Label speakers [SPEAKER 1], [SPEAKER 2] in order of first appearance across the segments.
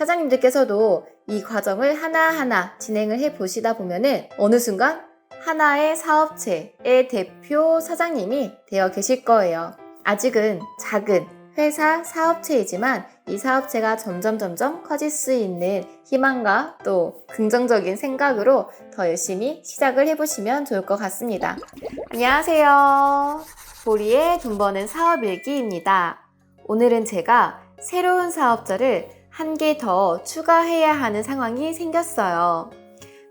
[SPEAKER 1] 사장님들께서도 이 과정을 하나하나 진행을 해 보시다 보면은 어느 순간 하나의 사업체의 대표 사장님이 되어 계실 거예요. 아직은 작은 회사 사업체이지만 이 사업체가 점점 점점 커질 수 있는 희망과 또 긍정적인 생각으로 더 열심히 시작을 해보시면 좋을 것 같습니다. 안녕하세요. 보리의 돈 버는 사업 일기입니다. 오늘은 제가 새로운 사업자를 한 개 더 추가해야 하는 상황이 생겼어요.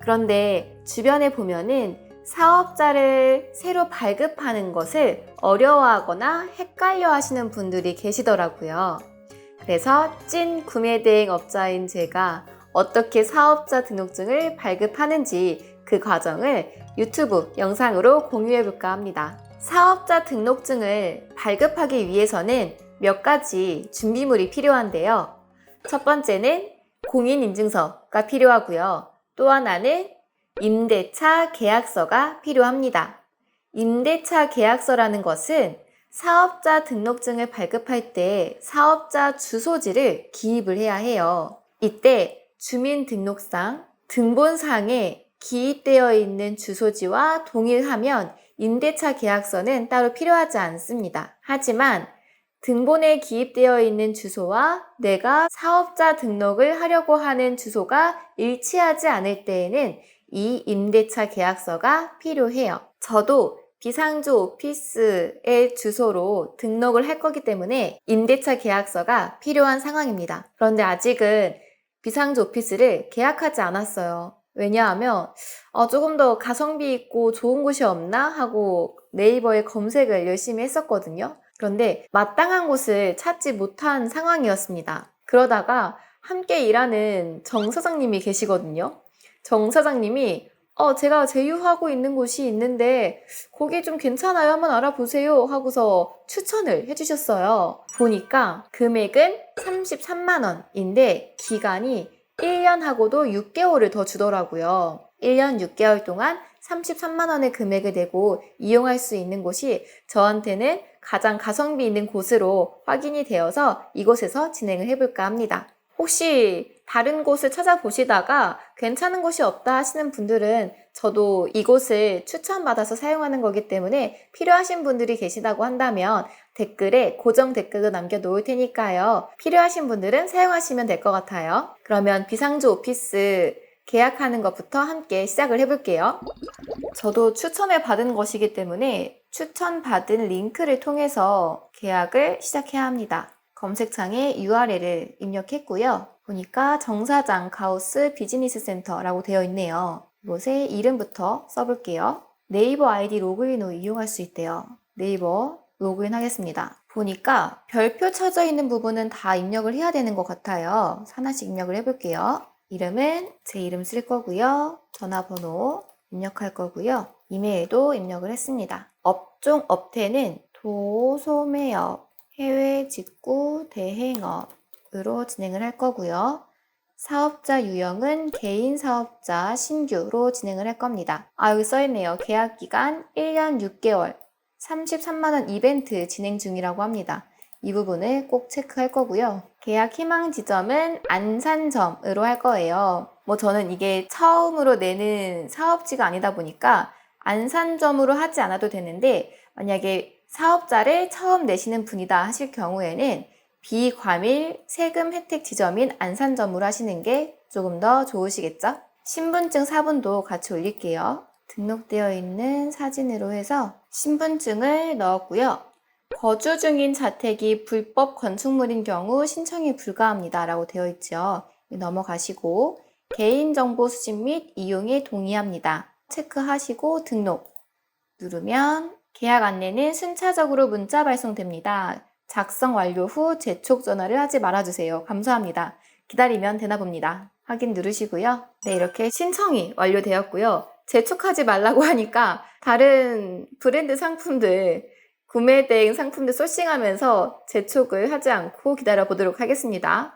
[SPEAKER 1] 그런데 주변에 보면은 사업자를 새로 발급하는 것을 어려워하거나 헷갈려 하시는 분들이 계시더라고요. 그래서 찐 구매 대행 업자인 제가 어떻게 사업자 등록증을 발급하는지 그 과정을 유튜브 영상으로 공유해 볼까 합니다. 사업자 등록증을 발급하기 위해서는 몇 가지 준비물이 필요한데요. 첫 번째는 공인인증서가 필요하고요. 또 하나는 임대차 계약서가 필요합니다. 임대차 계약서라는 것은 사업자 등록증을 발급할 때 사업자 주소지를 기입을 해야 해요. 이때 주민등록상 등본상에 기입되어 있는 주소지와 동일하면 임대차 계약서는 따로 필요하지 않습니다. 하지만 등본에 기입되어 있는 주소와 내가 사업자 등록을 하려고 하는 주소가 일치하지 않을 때에는 이 임대차 계약서가 필요해요. 저도 비상주 오피스의 주소로 등록을 할 거기 때문에 임대차 계약서가 필요한 상황입니다. 그런데 아직은 비상주 오피스를 계약하지 않았어요. 왜냐하면 어, 조금 더 가성비 있고 좋은 곳이 없나 하고 네이버에 검색을 열심히 했었거든요. 그런데 마땅한 곳을 찾지 못한 상황이었습니다. 그러다가 함께 일하는 정 사장님이 계시거든요. 정 사장님이 어, 제가 제휴하고 있는 곳이 있는데 거기 좀 괜찮아요. 한번 알아보세요. 하고서 추천을 해주셨어요. 보니까 금액은 33만 원인데 기간이 1년하고도 6개월을 더 주더라고요. 1년 6개월 동안 33만 원의 금액을 내고 이용할 수 있는 곳이 저한테는 가장 가성비 있는 곳으로 확인이 되어서 이곳에서 진행을 해볼까 합니다. 혹시 다른 곳을 찾아보시다가 괜찮은 곳이 없다 하시는 분들은 저도 이곳을 추천받아서 사용하는 거기 때문에 필요하신 분들이 계시다고 한다면 댓글에 고정 댓글도 남겨놓을 테니까요. 필요하신 분들은 사용하시면 될 것 같아요. 그러면 비상주 오피스 계약하는 것부터 함께 시작을 해볼게요. 저도 추천을 받은 것이기 때문에 추천받은 링크를 통해서 계약을 시작해야 합니다. 검색창에 URL을 입력했고요. 보니까 정사장 가우스 비즈니스 센터라고 되어 있네요. 이곳에 이름부터 써볼게요. 네이버 아이디 로그인으로 이용할 수 있대요. 네이버 로그인 하겠습니다. 보니까 별표 쳐져 있는 부분은 다 입력을 해야 되는 것 같아요. 하나씩 입력을 해볼게요. 이름은 제 이름 쓸 거고요. 전화번호 입력할 거고요. 이메일도 입력을 했습니다. 업종 업태는 도소매업, 해외 직구 대행업으로 진행을 할 거고요. 사업자 유형은 개인 사업자 신규로 진행을 할 겁니다. 아, 여기 써있네요. 계약 기간 1년 6개월, 33만원 이벤트 진행 중이라고 합니다. 이 부분을 꼭 체크할 거고요. 계약 희망 지점은 안산점으로 할 거예요. 뭐 저는 이게 처음으로 내는 사업지가 아니다 보니까 안산점으로 하지 않아도 되는데 만약에 사업자를 처음 내시는 분이다 하실 경우에는 비과밀 세금 혜택 지점인 안산점으로 하시는 게 조금 더 좋으시겠죠? 신분증 사본도 같이 올릴게요. 등록되어 있는 사진으로 해서 신분증을 넣었고요. 거주 중인 자택이 불법 건축물인 경우 신청이 불가합니다. 라고 되어 있죠. 넘어가시고 개인정보 수집 및 이용에 동의합니다. 체크하시고 등록 누르면 계약 안내는 순차적으로 문자 발송됩니다. 작성 완료 후 재촉 전화를 하지 말아주세요. 감사합니다. 기다리면 되나 봅니다. 확인 누르시고요. 네, 이렇게 신청이 완료되었고요. 재촉하지 말라고 하니까 다른 브랜드 상품들 구매 대행 상품들 소싱하면서 재촉을 하지 않고 기다려 보도록 하겠습니다.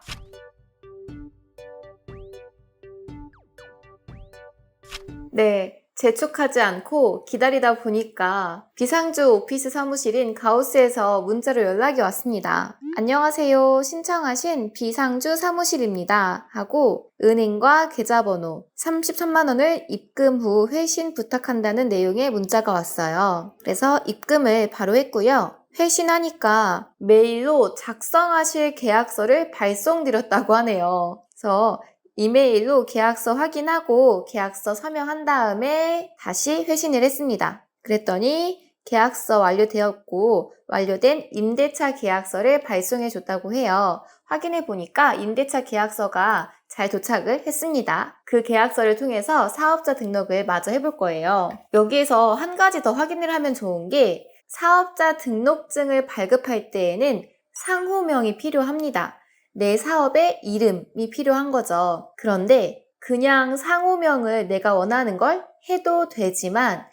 [SPEAKER 1] 네, 재촉하지 않고 기다리다 보니까 비상주 오피스 사무실인 가우스에서 문자로 연락이 왔습니다. 안녕하세요. 신청하신 비상주 사무실입니다. 하고 은행과 계좌번호 33만원을 입금 후 회신 부탁한다는 내용의 문자가 왔어요. 그래서 입금을 바로 했고요. 회신하니까 메일로 작성하실 계약서를 발송드렸다고 하네요. 그래서 이메일로 계약서 확인하고 계약서 서명한 다음에 다시 회신을 했습니다. 그랬더니 계약서 완료되었고 완료된 임대차 계약서를 발송해 줬다고 해요. 확인해 보니까 임대차 계약서가 잘 도착을 했습니다. 그 계약서를 통해서 사업자 등록을 마저 해볼 거예요. 여기에서 한 가지 더 확인을 하면 좋은 게 사업자 등록증을 발급할 때에는 상호명이 필요합니다. 내 사업의 이름이 필요한 거죠. 그런데 그냥 상호명을 내가 원하는 걸 해도 되지만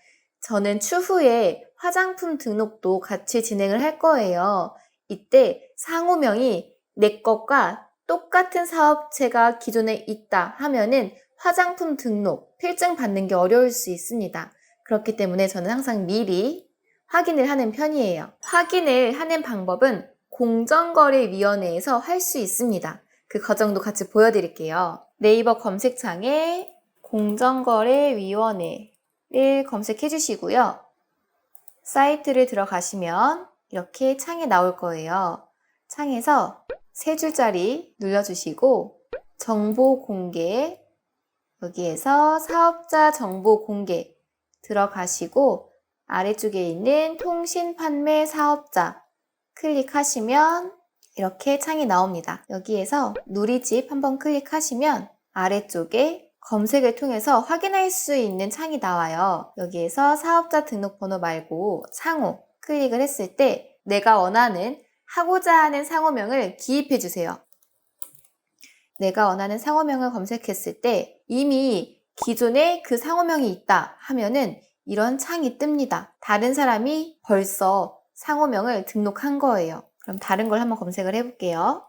[SPEAKER 1] 저는 추후에 화장품 등록도 같이 진행을 할 거예요. 이때 상호명이 내 것과 똑같은 사업체가 기존에 있다 하면은 화장품 등록, 필증 받는 게 어려울 수 있습니다. 그렇기 때문에 저는 항상 미리 확인을 하는 편이에요. 확인을 하는 방법은 공정거래위원회에서 할 수 있습니다. 그 과정도 같이 보여드릴게요. 네이버 검색창에 공정거래위원회를 검색해 주시고요. 사이트를 들어가시면 이렇게 창이 나올 거예요. 창에서 세 줄짜리 눌러주시고 정보 공개 여기에서 사업자 정보 공개 들어가시고 아래쪽에 있는 통신 판매 사업자 클릭하시면 이렇게 창이 나옵니다. 여기에서 누리집 한번 클릭하시면 아래쪽에 검색을 통해서 확인할 수 있는 창이 나와요. 여기에서 사업자 등록번호 말고 상호 클릭을 했을 때 내가 원하는 하고자 하는 상호명을 기입해 주세요. 내가 원하는 상호명을 검색했을 때 이미 기존에 그 상호명이 있다 하면은 이런 창이 뜹니다. 다른 사람이 벌써 상호명을 등록한 거예요. 그럼 다른 걸 한번 검색을 해볼게요.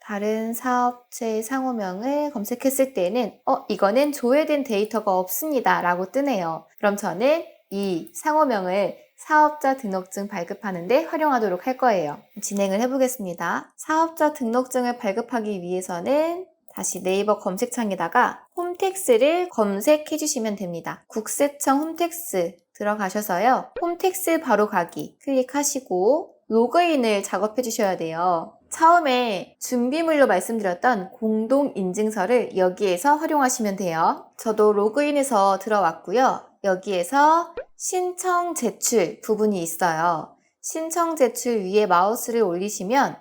[SPEAKER 1] 다른 사업체의 상호명을 검색했을 때는 어 이거는 조회된 데이터가 없습니다 라고 뜨네요. 그럼 저는 이 상호명을 사업자 등록증 발급하는데 활용하도록 할 거예요. 진행을 해보겠습니다. 사업자 등록증을 발급하기 위해서는 다시 네이버 검색창에다가 홈택스를 검색해 주시면 됩니다. 국세청 홈택스 들어가셔서요. 홈택스 바로 가기 클릭하시고 로그인을 작업해 주셔야 돼요. 처음에 준비물로 말씀드렸던 공동인증서를 여기에서 활용하시면 돼요. 저도 로그인해서 들어왔고요. 여기에서 신청 제출 부분이 있어요. 신청 제출 위에 마우스를 올리시면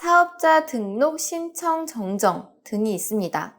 [SPEAKER 1] 사업자 등록 신청 정정 등이 있습니다.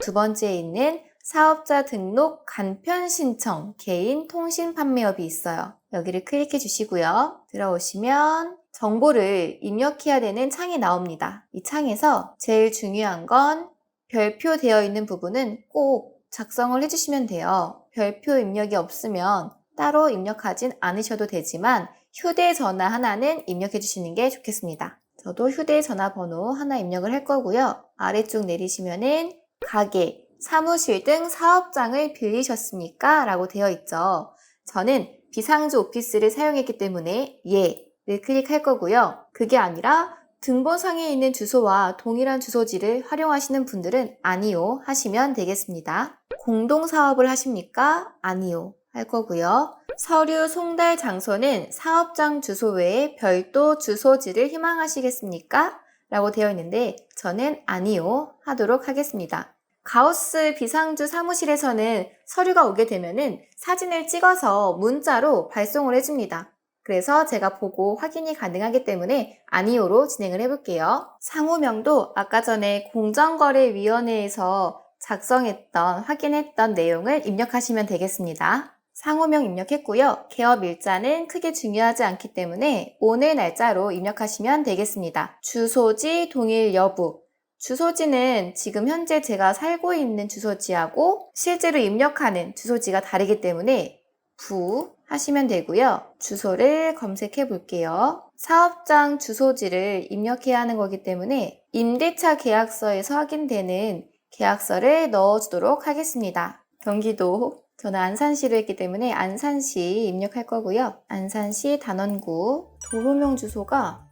[SPEAKER 1] 두 번째에 있는 사업자 등록 간편 신청 개인 통신 판매업이 있어요. 여기를 클릭해 주시고요. 들어오시면 정보를 입력해야 되는 창이 나옵니다. 이 창에서 제일 중요한 건 별표되어 있는 부분은 꼭 작성을 해주시면 돼요. 별표 입력이 없으면 따로 입력하진 않으셔도 되지만 휴대전화 하나는 입력해 주시는 게 좋겠습니다. 저도 휴대전화 번호 하나 입력을 할 거고요. 아래쪽 내리시면은 가게, 사무실 등 사업장을 빌리셨습니까? 라고 되어 있죠. 저는 비상주 오피스를 사용했기 때문에 예를 클릭할 거고요. 그게 아니라 등본상에 있는 주소와 동일한 주소지를 활용하시는 분들은 아니요 하시면 되겠습니다. 공동사업을 하십니까? 아니요 할 거고요. 서류 송달 장소는 사업장 주소 외에 별도 주소지를 희망하시겠습니까? 라고 되어 있는데 저는 아니요 하도록 하겠습니다. 가우스 비상주 사무실에서는 서류가 오게 되면은 사진을 찍어서 문자로 발송을 해줍니다. 그래서 제가 보고 확인이 가능하기 때문에 아니오로 진행을 해볼게요. 상호명도 아까 전에 공정거래위원회에서 작성했던, 확인했던 내용을 입력하시면 되겠습니다. 상호명 입력했고요. 개업 일자는 크게 중요하지 않기 때문에 오늘 날짜로 입력하시면 되겠습니다. 주소지 동일 여부, 주소지는 지금 현재 제가 살고 있는 주소지하고 실제로 입력하는 주소지가 다르기 때문에 부 하시면 되고요. 주소를 검색해 볼게요. 사업장 주소지를 입력해야 하는 거기 때문에 임대차 계약서에서 확인되는 계약서를 넣어주도록 하겠습니다. 경기도 저는 안산시로 했기 때문에 안산시 입력할 거고요. 안산시 단원구 도로명 주소가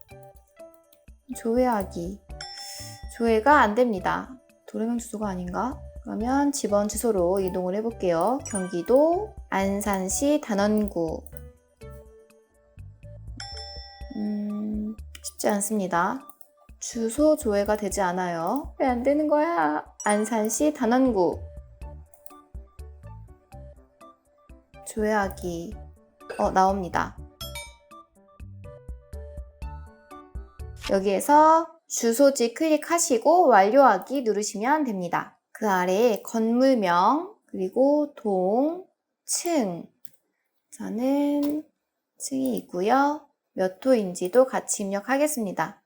[SPEAKER 1] 조회하기. 조회가 안 됩니다. 도로명 주소가 아닌가? 그러면 집원 주소로 이동을 해볼게요. 경기도 안산시 단원구. 음, 쉽지 않습니다. 주소 조회가 되지 않아요. 왜 안 되는 거야? 안산시 단원구. 조회하기. 어, 나옵니다. 여기에서 주소지 클릭하시고 완료하기 누르시면 됩니다. 그 아래에 건물명, 그리고 동, 층. 저는 층이 있고요. 몇 호인지도 같이 입력하겠습니다.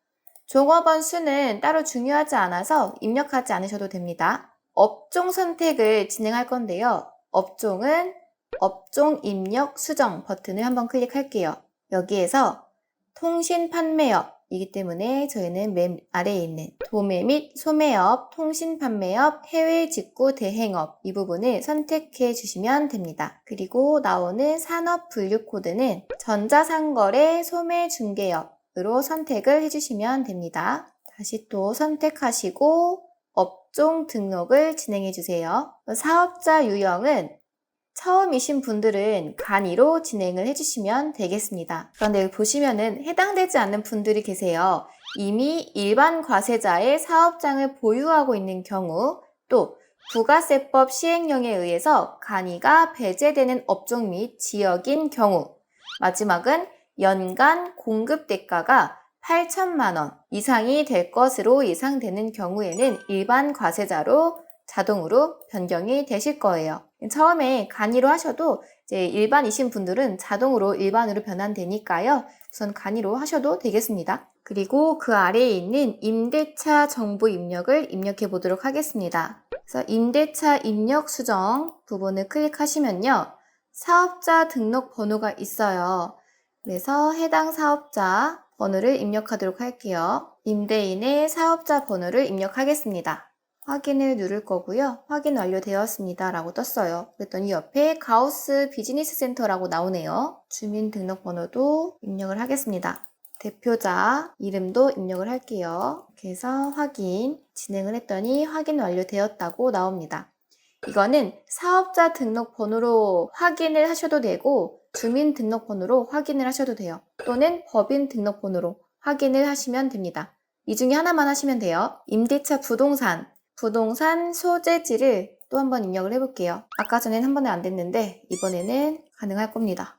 [SPEAKER 1] 종업원 수는 따로 중요하지 않아서 입력하지 않으셔도 됩니다. 업종 선택을 진행할 건데요. 업종은 업종 입력 수정 버튼을 한번 클릭할게요. 여기에서 통신 판매업 이기 때문에 저희는 맨 아래에 있는 도매 및 소매업, 통신 판매업, 해외 직구 대행업 이 부분을 선택해 주시면 됩니다. 그리고 나오는 산업 분류 코드는 전자상거래 소매 중개업으로 선택을 해 주시면 됩니다. 다시 또 선택하시고 업종 등록을 진행해 주세요. 사업자 유형은 처음이신 분들은 간이로 진행을 해주시면 되겠습니다. 그런데 보시면은 해당되지 않는 분들이 계세요. 이미 일반 과세자의 사업장을 보유하고 있는 경우 또 부가세법 시행령에 의해서 간이가 배제되는 업종 및 지역인 경우 마지막은 연간 공급 대가가 8천만 원 이상이 될 것으로 예상되는 경우에는 일반 과세자로 자동으로 변경이 되실 거예요. 처음에 간이로 하셔도 이제 일반이신 분들은 자동으로 일반으로 변환되니까요. 우선 간이로 하셔도 되겠습니다. 그리고 그 아래에 있는 임대차 정보 입력을 입력해 보도록 하겠습니다. 그래서 임대차 입력 수정 부분을 클릭하시면요. 사업자 등록 번호가 있어요. 그래서 해당 사업자 번호를 입력하도록 할게요. 임대인의 사업자 번호를 입력하겠습니다. 확인을 누를 거고요. 확인 완료되었습니다. 라고 떴어요. 그랬더니 옆에 가우스 비즈니스 센터라고 나오네요. 주민등록번호도 입력을 하겠습니다. 대표자 이름도 입력을 할게요. 이렇게 해서 확인 진행을 했더니 확인 완료되었다고 나옵니다. 이거는 사업자 등록번호로 확인을 하셔도 되고 주민등록번호로 확인을 하셔도 돼요. 또는 법인 등록번호로 확인을 하시면 됩니다. 이 중에 하나만 하시면 돼요. 임대차 부동산 부동산 소재지를 또 한번 입력을 해볼게요. 아까 전엔 한 번에 안 됐는데 이번에는 가능할 겁니다.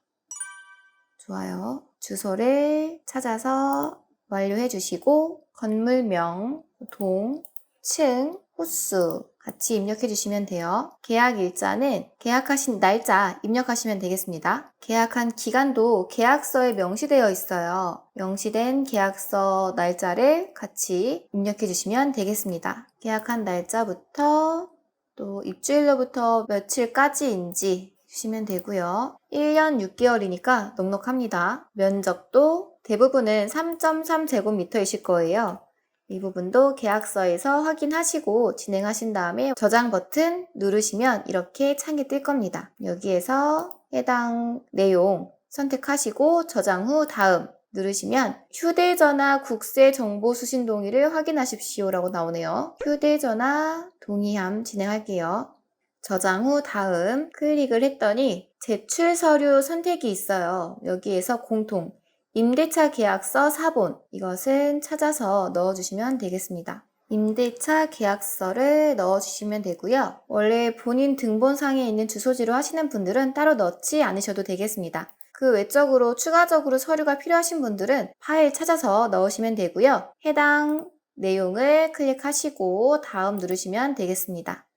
[SPEAKER 1] 좋아요. 주소를 찾아서 완료해 주시고 건물명, 동, 층, 호수 같이 입력해 주시면 돼요. 계약 일자는 계약하신 날짜 입력하시면 되겠습니다. 계약한 기간도 계약서에 명시되어 있어요. 명시된 계약서 날짜를 같이 입력해 주시면 되겠습니다. 계약한 날짜부터 또 입주일로부터 며칠까지인지 주시면 되고요. 1년 6개월이니까 넉넉합니다. 면적도 대부분은 3.3제곱미터이실 거예요. 이 부분도 계약서에서 확인하시고 진행하신 다음에 저장 버튼 누르시면 이렇게 창이 뜰 겁니다. 여기에서 해당 내용 선택하시고 저장 후 다음 누르시면 휴대전화 국세 정보 수신 동의를 확인하십시오 라고 나오네요. 휴대전화 동의함 진행할게요. 저장 후 다음 클릭을 했더니 제출 서류 선택이 있어요. 여기에서 공통 임대차 계약서 사본 이것은 찾아서 넣어주시면 되겠습니다. 임대차 계약서를 넣어주시면 되고요. 원래 본인 등본상에 있는 주소지로 하시는 분들은 따로 넣지 않으셔도 되겠습니다. 그 외적으로 추가적으로 서류가 필요하신 분들은 파일 찾아서 넣으시면 되고요. 해당 내용을 클릭하시고 다음 누르시면 되겠습니다.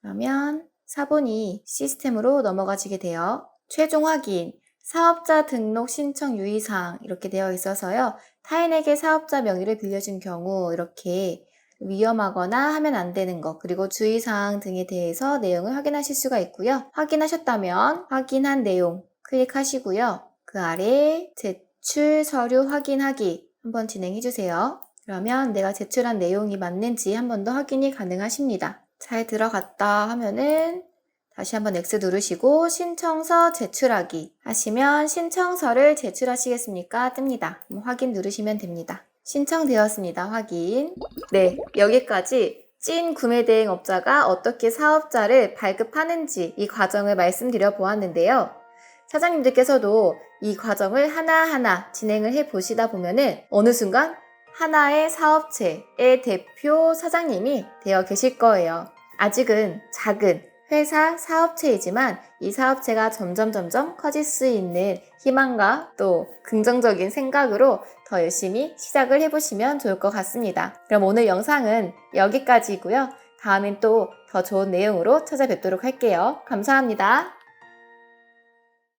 [SPEAKER 1] 그러면 사본이 시스템으로 넘어가지게 돼요. 최종 확인, 사업자 등록 신청 유의사항 이렇게 되어 있어서요. 타인에게 사업자 명의를 빌려준 경우 이렇게 위험하거나 하면 안 되는 것 그리고 주의사항 등에 대해서 내용을 확인하실 수가 있고요. 확인하셨다면 확인한 내용 클릭하시고요. 그 아래 제출 서류 확인하기 한번 진행해 주세요. 그러면 내가 제출한 내용이 맞는지 한 번 더 확인이 가능하십니다. 잘 들어갔다 하면은 다시 한번 X 누르시고 신청서 제출하기 하시면 신청서를 제출하시겠습니까? 뜹니다. 확인 누르시면 됩니다. 신청되었습니다. 확인. 네, 여기까지 찐 구매 대행 업자가 어떻게 사업자를 발급하는지 이 과정을 말씀드려 보았는데요. 사장님들께서도 이 과정을 하나하나 진행을 해 보시다 보면은 어느 순간 하나의 사업체의 대표 사장님이 되어 계실 거예요. 아직은 작은 회사 사업체이지만 이 사업체가 점점 점점 커질 수 있는 희망과 또 긍정적인 생각으로 더 열심히 시작을 해보시면 좋을 것 같습니다. 그럼 오늘 영상은 여기까지고요. 다음엔 또 더 좋은 내용으로 찾아뵙도록 할게요. 감사합니다.